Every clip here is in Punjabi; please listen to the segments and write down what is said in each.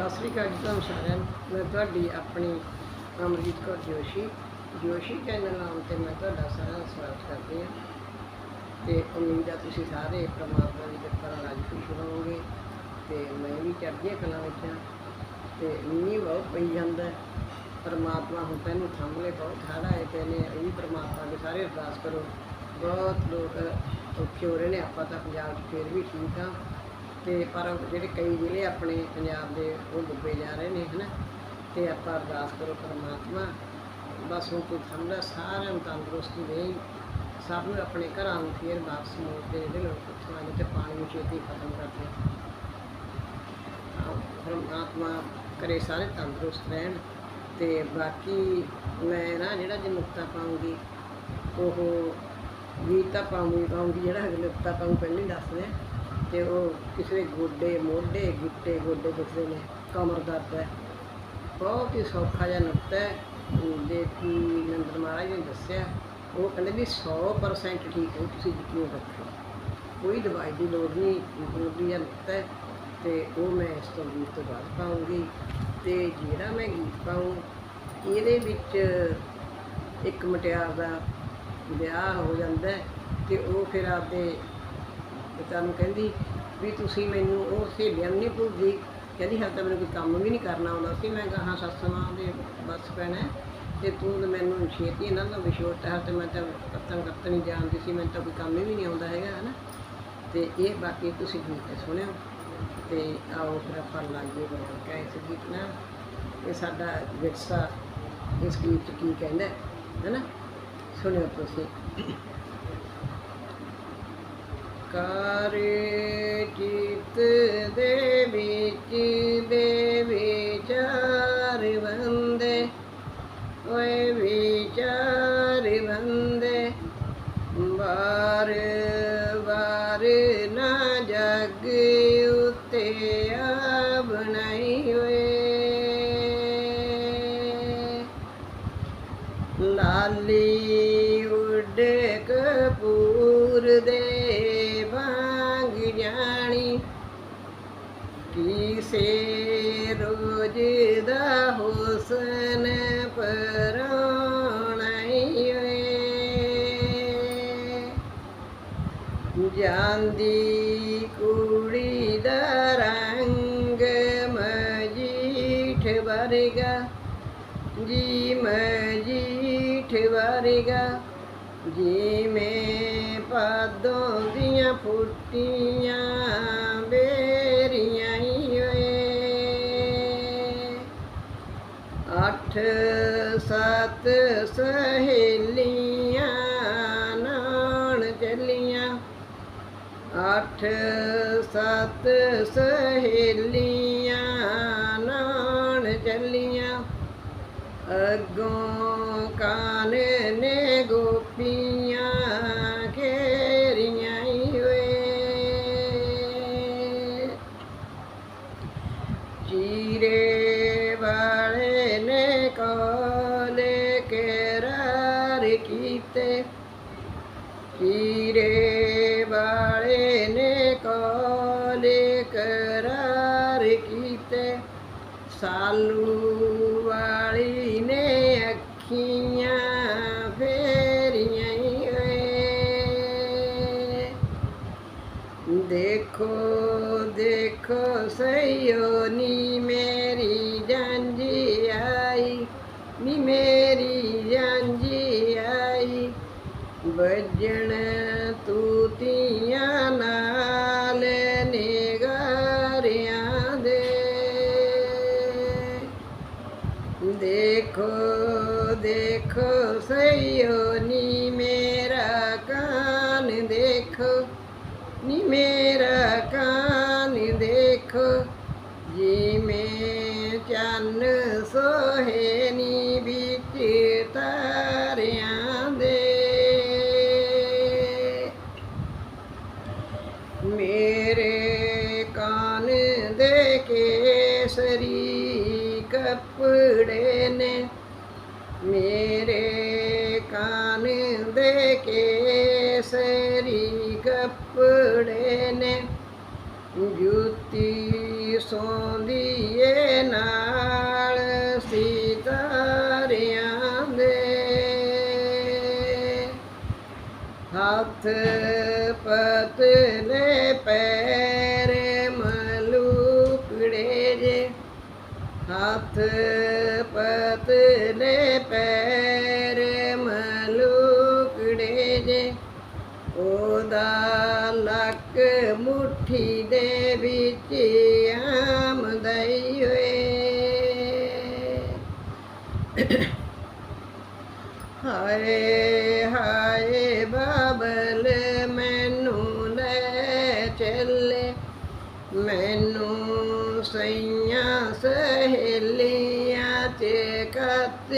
ਸਤਿ ਸ੍ਰੀ ਅਕਾਲ ਜੀ ਤੁਹਾਨੂੰ ਸਾਰਿਆਂ ਨੂੰ। ਮੈਂ ਤੁਹਾਡੀ ਆਪਣੀ ਅਮਰਜੀਤ ਕੌਰ ਜੋਸ਼ੀ। ਜੋਸ਼ੀ ਚੈਨਲ ਨਾਮ ਤੇ ਮੈਂ ਤੁਹਾਡਾ ਸਾਰਿਆਂ ਦਾ ਸਵਾਗਤ ਕਰਦੀ ਹਾਂ। ਤੇ ਉਮੀਦ ਆ ਤੁਸੀਂ ਸਾਰੇ ਪਰਮਾਤਮਾ ਦੀ ਕਿਰਪਾ ਨਾਲ ਅੱਜ ਖੁਸ਼ ਰਹੋਗੇ ਤੇ ਮੈਂ ਵੀ ਚੜ੍ਹਦੀਆਂ ਕਲਾਂ ਵਿੱਚ ਹਾਂ। ਤੇ ਮੀਂਹ ਬਹੁਤ ਪਈ ਜਾਂਦਾ ਪਰਮਾਤਮਾ ਹੁਣ ਤੈਨੂੰ ਥੰਮਲੇ ਬਹੁਤ ਹੜ੍ਹ ਆਏ ਪਏ ਨੇ ਇਹ ਵੀ ਪ੍ਰਮਾਤਮਾ ਦੇ ਸਾਰੇ ਅਰਦਾਸ ਕਰੋ। ਬਹੁਤ ਲੋਕ ਔਖੇ ਹੋ ਰਹੇ ਨੇ। ਆਪਾਂ ਤਾਂ ਪੰਜਾਬ 'ਚ ਫਿਰ ਵੀ ਠੀਕ ਆ ਤੇ ਪਰ ਜਿਹੜੇ ਕਈ ਜ਼ਿਲ੍ਹੇ ਆਪਣੇ ਪੰਜਾਬ ਦੇ ਉਹ ਡੁੱਬੇ ਜਾ ਰਹੇ ਨੇ, ਹਨਾ? ਤੇ ਆਪਾਂ ਅਰਦਾਸ ਕਰੋ ਪਰਮਾਤਮਾ, ਬਸ ਹੁਣ ਕੋਈ ਠੰਡਾ ਸਾਰਿਆਂ ਨੂੰ ਤੰਦਰੁਸਤੀ ਦੇ, ਸਭ ਨੂੰ ਆਪਣੇ ਘਰਾਂ ਨੂੰ ਫੇਰ ਵਾਪਸ ਮੋੜ ਦੇ ਜਿਹੜੇ ਲੋਕ ਉੱਥੋਂ ਆਏ ਨੇ ਤੇ ਪਾਣੀ ਨੂੰ ਛੇਤੀ ਖਤਮ ਕਰਦੇ ਆਹ ਪਰਮਾਤਮਾ ਕਰੇ ਸਾਰੇ ਤੰਦਰੁਸਤ ਰਹਿਣ ਤੇ ਬਾਕੀ ਮੈਂ ਨਾ ਜਿਹੜਾ ਜੇ ਨੁਕਤਾ ਪਾਉਂਗੀ, ਉਹ ਗੀਤਾ ਪਾਉਂਗੀ ਪਾਉਂਗੀ ਜਿਹੜਾ ਅਗਲੇ ਨੁਕਤਾ ਪਾਉਂ ਪਹਿਲਾਂ ਹੀ ਦੱਸਦੇ ਤੇ ਉਹ ਕਿਸੇ ਦੇ ਗੋਡੇ, ਮੋਢੇ, ਗਿੱਟੇ, ਗੋਡੇ ਦੁਖਦੇ ਨੇ ਕਮਰ ਦਰਦ ਹੈ। ਬਹੁਤ ਹੀ ਸੌਖਾ ਜਿਹਾ ਨੁਕਤਾ ਹੈ। ਜੇ ਕਿ ਨੰਦਰ ਮਹਾਰਾਜ ਨੇ ਦੱਸਿਆ, ਉਹ ਕਹਿੰਦੇ ਵੀ 100% ਠੀਕ ਹੋ, ਤੁਸੀਂ ਯਕੀਨ ਰੱਖੋ ਕੋਈ ਦਵਾਈ ਦੀ ਲੋੜ ਨਹੀਂ ਜ਼ਰੂਰੀ ਜਿਹਾ ਨੁਕਤਾ ਹੈ ਤੇ ਉਹ ਮੈਂ ਇਸ ਤੋਂ ਗੀਤ ਤੋਂ ਬਾਅਦ ਪਾਉਂਗੀ। ਤੇ ਜਿਹੜਾ ਮੈਂ ਗੀਤ ਪਾਉਂ ਇਹਦੇ ਵਿੱਚ ਇੱਕ ਮਟਿਆਰ ਦਾ ਵਿਆਹ ਹੋ ਜਾਂਦਾ ਹੈ ਤੇ ਉਹ ਫਿਰ ਆਪਦੇ ਪਿਤਾ ਨੂੰ ਕਹਿੰਦੀ ਵੀ ਤੁਸੀਂ ਮੈਨੂੰ ਉਹ ਸਹੇਲੀਆਂ ਨੂੰ ਨਹੀਂ ਭੁੱਲਦੀ। ਕਹਿੰਦੀ ਹਾਂ ਤਾਂ ਮੈਨੂੰ ਕੋਈ ਕੰਮ ਵੀ ਨਹੀਂ ਕਰਨਾ ਆਉਂਦਾ ਸੀ। ਮੈਂ ਕਹਾ ਸੱਸ ਮਾਂ ਦੇ ਬਸ ਪੈਣਾ ਹੈ। ਤੇ ਤੂੰ ਮੈਨੂੰ ਛੇਤੀ ਇਹਨਾਂ ਦਾ ਵਿਸ਼ੋਟ ਹੈ ਤੇ ਮੈਂ ਤਾਂ ਕੱਤਨ ਕੱਤਨ ਹੀ ਜਾਣਦੀ ਸੀ। ਮੈਨੂੰ ਤਾਂ ਕੋਈ ਕੰਮ ਹੀ ਨਹੀਂ ਆਉਂਦਾ ਹੈਗਾ, ਹਨਾ। ਤੇ ਇਹ ਬਾਕੀ ਤੁਸੀਂ ਗੀਤ ਸੁਣਿਓ। ਤੇ ਆਓ ਫਿਰ ਆਪਾਂ ਲਾਈਏ ਬੋਲ ਕੇ ਇਸ ਗੀਤ ਨਾਲ ਇਹ ਸਾਡਾ ਵਿਰਸਾ ਇਸ ਗੀਤ 'ਚ ਕੀ ਕਹਿੰਦਾ ਹੈ ਨਾ ਸੁਣਿਓ ਤੁਸੀਂ। ਕਾਰੇ ਚਿਤ ਦੇ ਵਿੱਚ ਦੇ ਵਿਚਾਰ ਬੰਦੇ ਓਏ ਵਿਚਾਰ ਬੰਦੇ ਬਾਰ ਬਾਰ ਸ਼ੇ ਰੋਜ ਦਾ ਹੁਸਨ ਪਰਾਣਾਈ ਜਾਂਦੀ ਕੁੜੀ ਦਾ ਰੰਗ ਮਜੀਠ ਵਰਗਾ, ਜੀ ਮਜੀਠ ਵਰਗਾ ਜੀ ਮੈਂ ਪਦੋਂ ਦੀਆਂ ਫੁੱਟੀਆਂ ਬੇਰੀਆਂ ਅੱਠ, ਸੱਤ ਸਹੇਲੀਆਂ ਨਾਣ ਚੱਲੀਆਂ ਅੱਠ, ਸੱਤ ਸਹੇਲੀਆਂ ਨਾਣ ਚੱਲੀਆਂ ਅੱਗੋਂ ਕਾਨ ਨੇ ਗੋਪੀਆਂ ਘੇਰੀਆਂ ਈ ਓਏ। ਚੀਰੇ వాళ్ళు ਜਿਵੇਂ ਚੰਨ ਸੋਹੇ ਵਿੱਚ ਤਾਰਿਆਂ ਦੇ। ਮੇਰੇ ਕਾਨ ਦੇ ਕੇਸਰੀ ਕੱਪੜੇ ਨੇ, ਮੇਰੇ ਕਾਨ ਦੇ ਕੇਸਰੀ ਕੱਪੜੇ ਨੇ। ਜੁੱਤੀ ਸੋਂਦੀਏ ਨਾਲ ਸਿਤਾਰਿਆਂ ਦੇ। ਹੱਥ ਪਤਲੇ ਪੈਰ ਮਲੂਕੜੇ ਹੱਥ ਹਾਏ ਹਾਏ ਬਾਬਲ ਮੈਨੂੰ ਲੈ ਚੱਲੇ। ਮੈਨੂੰ ਸਈਆਂ ਸਹੇਲੀਆਂ ਤੇ ਕੱਤ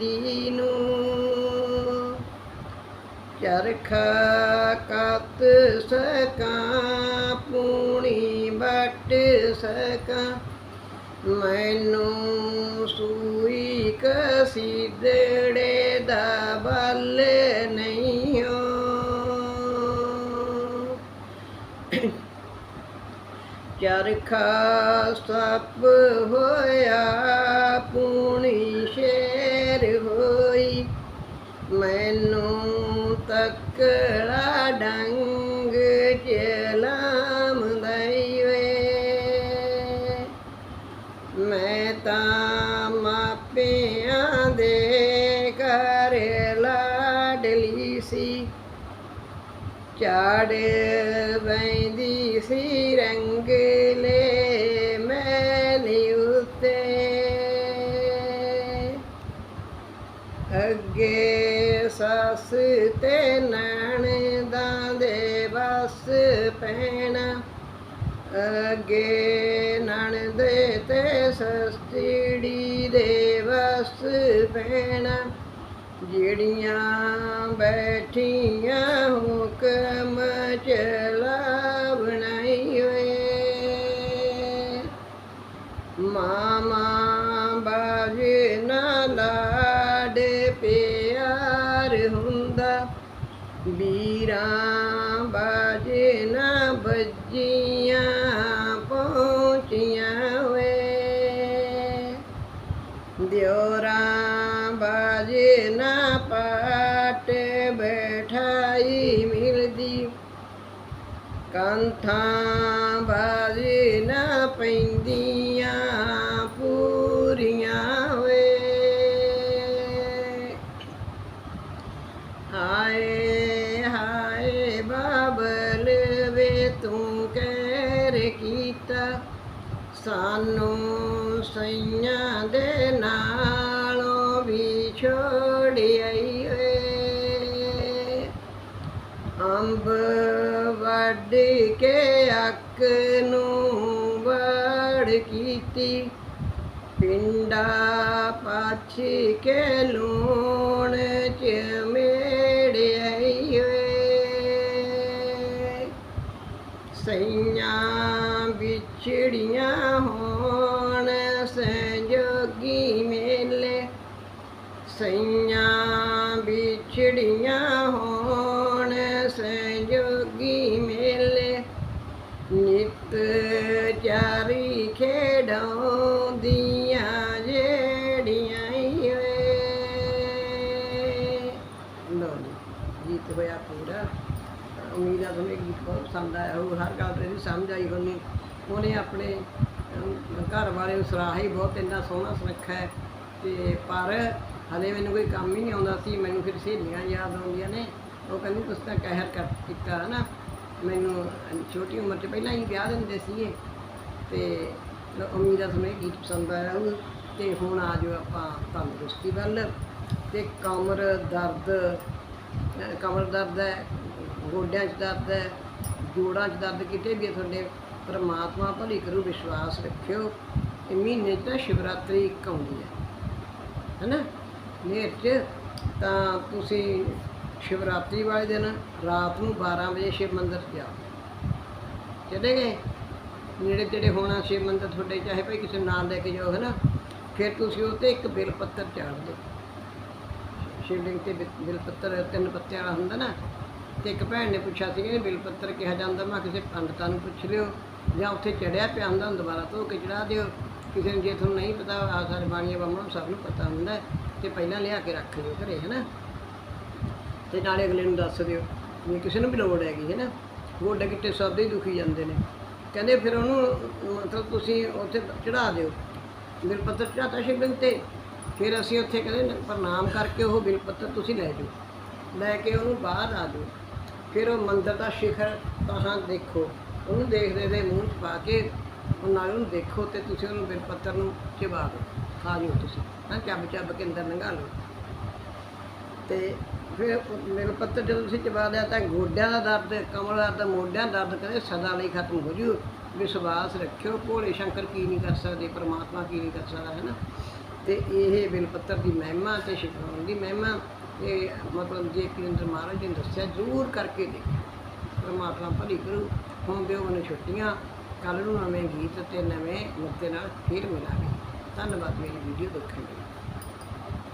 ਦੀ ਨੂੰ ਚਰਖਾ ਕੱਤ ਸਕਾਂ, ਪੂਣੀ ਬੱਟ ਸਕਾਂ। ਮੈਨੂੰ ਸੂ ਸੂਈ ਕਸੀਦੜੇ ਦਾ ਬਲ ਨਹੀਂ ਚਰਖਾ ਸੱਪ ਹੋਇਆ ਪੂਣੀ ਸ਼ੇਰ ਹੋਈ। ਮੈਨੂੰ ਤੱਕੜਾ ਡੰਗ ਝਾੜ ਵੈਂਦੀ ਸੀ ਰੰਗਲੇ ਮੈਲੀ ਉਤੇ। ਅੱਗੇ ਸੱਸ ਤੇ ਨਣਦਾਂ ਦੇ ਬਸ ਪੈਣਾ ਅੱਗੇ ਨਣਦੇ ਤੇ ਸਸਤੀੜੀ ਦੇ ਵਸ ਪੈਣਾ ਜਿਹੜੀਆਂ ਬੈਠੀਆਂ ਹੁਕਮ ਚਲਾ ਬਣਾਈ ਓਏ ਮਾਮਾ ਬਾਜੇ ਨਾ ਲਾਡ ਪਿਆਰ ਹੁੰਦਾ। ਵੀਰਾਂ ਬਾਜੇ ਨਾ ਬੱਜੀਆਂ ਬੈਠਾਈ ਮਿਲਦੀ ਕੰਥਾਂ ਬਾਜੇ ਨਾ ਪੈਂਦੀਆਂ ਪੂਰੀਆਂ ਵੇ ਹਾਏ ਹਾਏ ਬਾਬਲ ਵੇ ਤੂੰ ਕਹਿਰ ਕੀਤਾ ਸਾਨੂੰ ਸਈਆਂ ਦੇ ਨਾਲੋਂ ਵੀ ਛੋ ਅੰਬ ਵੱਢ ਕੇ ਅੱਕ ਨੂੰ ਵੜ ਕੀਤੀ ਪਿੰਡਾ ਪਾਛੀ ਕੇ ਲੂਣ ਤੇ ਇਹਦੀ ਉਹਨੇ ਆਪਣੇ ਘਰ ਵਾਲੇ ਨੂੰ ਸਰਾਹ ਹੀ ਬਹੁਤ ਇੰਨਾ ਸੋਹਣਾ ਸੁਨੱਖਾ ਹੈ। ਤੇ ਪਰ ਹਲੇ ਮੈਨੂੰ ਕੋਈ ਕੰਮ ਹੀ ਨਹੀਂ ਆਉਂਦਾ ਸੀ, ਮੈਨੂੰ ਫਿਰ ਸਹੇਲੀਆਂ ਯਾਦ ਆਉਂਦੀਆਂ ਨੇ। ਉਹ ਕਹਿੰਦੀ ਤੁਸੀਂ ਤਾਂ ਕਹਿਰ ਕਰ ਕੀਤਾ ਹੈ ਨਾ। ਮੈਨੂੰ ਛੋਟੀ ਉਮਰ 'ਚ ਪਹਿਲਾਂ ਹੀ ਵਿਆਹ ਦਿੰਦੇ ਸੀਗੇ। ਤੇ ਉਮੀਦ ਆ ਤੁਹਾਨੂੰ ਇਹ ਗੀਤ ਪਸੰਦ ਆਇਆ ਹੋਊ। ਤੇ ਹੁਣ ਆ ਜਾਓ ਆਪਾਂ ਤੰਦਰੁਸਤੀ ਵੱਲ। ਤੇ ਕਮਰ ਦਰਦ ਕਮਰ ਦਰਦ ਹੈ, ਗੋਡਿਆਂ 'ਚ ਦਰਦ ਹੈ। ਜੋੜਾਂ 'ਚ ਦਰਦ ਕਿਤੇ ਵੀ ਤੁਹਾਡੇ ਪਰਮਾਤਮਾ ਭਲੀ ਕਰੂ ਵਿਸ਼ਵਾਸ ਰੱਖਿਓ ਇਹ ਮਹੀਨੇ 'ਚ ਤਾਂ ਸ਼ਿਵਰਾਤਰੀ ਇੱਕ ਆਉਂਦੀ ਹੈ। ਹੈਨਾ? ਨੇਰ 'ਚ ਤਾਂ ਤੁਸੀਂ ਸ਼ਿਵਰਾਤਰੀ ਵਾਲੇ ਦਿਨ ਰਾਤ ਨੂੰ 12 ਵਜੇ ਸ਼ਿਵ ਮੰਦਿਰ ਜਾਓ। ਚਲੇ ਗਏ? ਨੇੜੇ ਤੇੜੇ ਹੋਣਾ ਸ਼ਿਵ ਮੰਦਿਰ ਤੁਹਾਡੇ ਚਾਹੇ ਭਾਈ ਕਿਸੇ ਨਾਲ ਲੈ ਕੇ ਜਾਓ, ਹੈਨਾ? ਫਿਰ ਤੁਸੀਂ ਉਹ ਤੇ ਇੱਕ ਬਿਲ ਪੱਤਰ ਚਾੜ ਦਿਓ ਸ਼ਿਵਲਿੰਗ ਤੇ ਬਿ- ਬਿਲ ਪੱਤਰ ਤਿੰਨ ਪੱਤਿਆਂ ਵਾਲਾ ਹੁੰਦਾ ਨਾ। ਤੇ ਇੱਕ ਭੈਣ ਨੇ ਪੁੱਛਿਆ ਸੀ ਕਿ ਬਿਲ ਪੱਤਰ ਕਿਹਾ ਜਾਂਦਾ? ਮੈਂ ਕਿਸੇ ਪੰਡਤਾਂ ਨੂੰ ਪੁੱਛ ਲਿਓ ਜਾਂ ਉੱਥੇ ਚੜਿਆ ਪਿਆ ਹੁੰਦਾ ਉਹਨੂੰ ਦੁਬਾਰਾ ਧੋ ਕੇ ਚੜਾ ਦਿਓ। ਕਿਸੇ ਨੂੰ ਜੇ ਤੁਹਾਨੂੰ ਨਹੀਂ ਪਤਾ ਆ ਸਾਰੇ ਬਾਣੀਆਂ ਬੰਮਣ ਸਭ ਨੂੰ ਪਤਾ ਹੁੰਦਾ ਹੈ, ਤੇ ਪਹਿਲਾਂ ਲਿਆ ਕੇ ਰੱਖ ਲਿਓ ਘਰੇ ਹੈ ਨਾ ਤੇ ਨਾਲੇ ਅਗਲੇ ਨੂੰ ਦੱਸ ਦਿਓ ਜੇ ਕਿਸੇ ਨੂੰ ਵੀ ਲੋੜ ਹੈਗੀ ਹੈ ਨਾ ਗੋਡੇ ਗਿੱਟੇ ਸਭ ਦੇ ਹੀ ਦੁਖੀ ਜਾਂਦੇ ਨੇ। ਕਹਿੰਦੇ ਫਿਰ ਉਹਨੂੰ ਮਤਲਬ ਤੁਸੀਂ ਉੱਥੇ ਚੜਾ ਦਿਓ। ਬਿਲ ਪੱਤਰ ਚੜਾਤਾ ਸ਼ਿਵਲਿੰਗ ਤੇ ਫਿਰ ਅਸੀਂ ਉੱਥੇ ਕਹਿੰਦੇ ਪ੍ਰਣਾਮ ਕਰਕੇ ਉਹ ਬਿਲ ਪੱਤਰ ਤੁਸੀਂ ਲੈ ਜਾਓ। ਲੈ ਕੇ ਉਹਨੂੰ ਬਾਹਰ ਆ ਜਾਓ। ਫਿਰ ਉਹ ਮੰਦਰ ਦਾ ਸ਼ਿਖਰ ਤਾਂ ਦੇਖੋ, ਉਹਨੂੰ ਦੇਖਦੇ ਦੇ ਮੂੰਹ 'ਚ ਪਾ ਕੇ ਉਹ ਨਾਲ ਉਹਨੂੰ ਦੇਖੋ ਤੇ ਤੁਸੀਂ ਉਹਨੂੰ ਬਿਲ ਪੱਤਰ ਨੂੰ ਚਬਾ ਦਿਓ, ਖਾ ਲਿਓ ਤੁਸੀਂ, ਹਾਂ, ਚੱਬ ਚੱਬ ਕੇ ਅੰਦਰ ਲੰਘਾ ਲਓ। ਤੇ ਫਿਰ ਬਿਲ ਪੱਤਰ ਜਦੋਂ ਤੁਸੀਂ ਚਬਾ ਲਿਆ ਤਾਂ ਗੋਡਿਆਂ ਦਾ ਦਰਦ ਕਮਰ ਦਾ ਦਰਦ, ਮੋਢਿਆਂ ਦਾ ਦਰਦ ਕਦੇ ਸਦਾ ਲਈ ਖਤਮ ਹੋ ਜੂ। ਵਿਸ਼ਵਾਸ ਰੱਖਿਓ, ਭੋਲੇ ਸ਼ੰਕਰ ਕੀ ਨਹੀਂ ਕਰ ਸਕਦੇ, ਪਰਮਾਤਮਾ ਕੀ ਨਹੀਂ ਕਰ ਸਕਦਾ, ਹੈ ਨਾ? ਤੇ ਇਹ ਬਿਲ ਪੱਤਰ ਦੀ ਮਹਿਮਾ ਤੇ ਸ਼ਿਕਾਉਣ ਦੀ ਮਹਿਮਾ ਇਹ ਮਤਲਬ ਜੇ ਕੇਂਦਰ ਮਹਾਰਾਜ ਨੇ ਦੱਸਿਆ, ਜ਼ਰੂਰ ਕਰਕੇ ਦੇਖੋ ਪਰਮਾਤਮਾ ਭਲੀ ਕਰੂ। ਹੁਣ ਦਿਓ ਮੈਨੂੰ ਛੁੱਟੀਆਂ। ਕੱਲ ਨੂੰ ਨਵੇਂ ਗੀਤ ਤੇ ਨਵੇਂ ਮੁੱਦੇ ਨਾਲ ਫਿਰ ਮਿਲਾਂਗੇ। ਧੰਨਵਾਦ, ਮੇਰੀ ਵੀਡੀਓ ਦੇਖਣ ਲਈ।